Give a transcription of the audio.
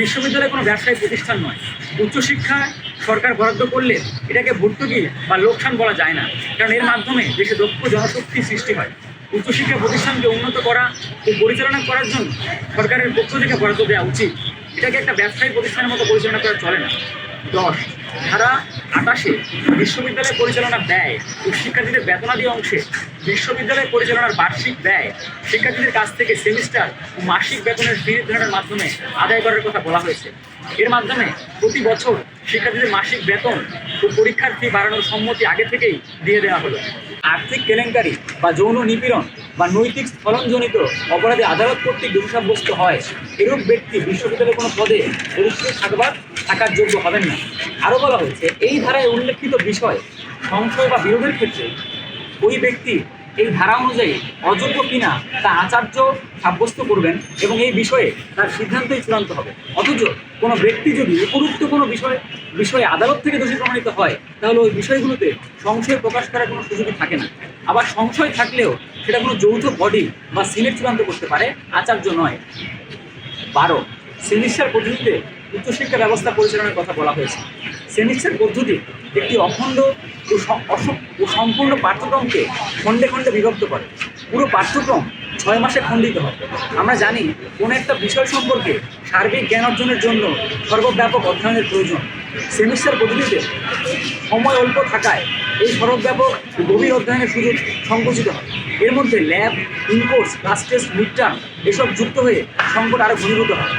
বিশ্ববিদ্যালয় কোনো ব্যবসায়িক প্রতিষ্ঠান নয়। উচ্চশিক্ষা সরকার বরাদ্দ করলে এটাকে ভর্তুকি বা লোকসান বলা যায় না। কারণ এর মাধ্যমে দেশে দক্ষ জনশক্তি সৃষ্টি হয়। উচ্চশিক্ষা প্রতিষ্ঠানকে উন্নত করা ও পরিচালনা করার জন্য সরকারের পক্ষ থেকে বরাদ্দ দেওয়া উচিত। এটাকে একটা ব্যবসায়িক প্রতিষ্ঠানের মতো পরিচালনা করা চলে না। দশ ধারা আটাশে বিশ্ববিদ্যালয় পরিচালনা ব্যয় ও শিক্ষার্থীদের বেতনাদি অংশে বিশ্ববিদ্যালয় পরিচালনার বার্ষিক ব্যয় শিক্ষার্থীদের কাছ থেকে সেমিস্টার ও মাসিক বেতনের ফি নির্ধারণের মাধ্যমে আদায় করার কথা বলা হয়েছে। এর মাধ্যমে প্রতি বছর শিক্ষার্থীদের মাসিক বেতন পরীক্ষার ফি বাড়ানোর সম্মতি আগে থেকেই দিয়ে দেওয়া হলো। আর্থিক কেলেঙ্কারি বা যৌন নিপীড়ন বা নৈতিক স্থলনজনিত অপরাধে আদালত কর্তৃক দোষী সাব্যস্ত হয়, এরূপ ব্যক্তি বিশ্ববিদ্যালয়ের কোনো পদে প্রতিষ্ঠিত থাকবার, থাকার যোগ্য হবেন না। আরও বলা হয়েছে, এই ধারায় উল্লেখিত বিষয়, সংশয় বা বিরোধের ক্ষেত্রে ওই ব্যক্তি এই ধারা অনুযায়ী অযোগ্য কিনা তা আচার্য সাব্যস্ত করবেন এবং এই বিষয়ে তার সিদ্ধান্তই চূড়ান্ত হবে। অথচ কোনো ব্যক্তি যদি উপরুক্ত কোনো বিষয় বিষয়ে আদালত থেকে দোষী প্রমাণিত হয়, তাহলে ওই বিষয়গুলোতে সংশয় প্রকাশ করার কোনো সুযোগই থাকে না। আবার সংশয় থাকলেও সেটা কোনো যৌথ বডি বা সিনেট চূড়ান্ত করতে পারে, আচার্য নয়। বারো সেমিস্টার পদ্ধতিতে উচ্চশিক্ষা ব্যবস্থা পরিচালনার কথা বলা হয়েছে। সেমিস্টার পদ্ধতি একটি অখণ্ড ও সম্পূর্ণ পাঠ্যক্রমকে খণ্ডে খণ্ডে বিভক্ত করে। পুরো পাঠ্যক্রম ছয় মাসে খণ্ডিত হয়। আমরা জানি কোনো একটা বিষয় সম্পর্কে সার্বিক জ্ঞান অর্জনের জন্য সর্বব্যাপক অধ্যয়নের প্রয়োজন। সেমিস্টার পদ্ধতিতে সময় অল্প থাকায় এই সর্বব্যাপক গভীর অধ্যয়নের সুযোগ সংকুচিত হয়। এর মধ্যে lab, incourse, class test mid term এসব যুক্ত হয়ে সংকট আরও ঘনীভূত হয়।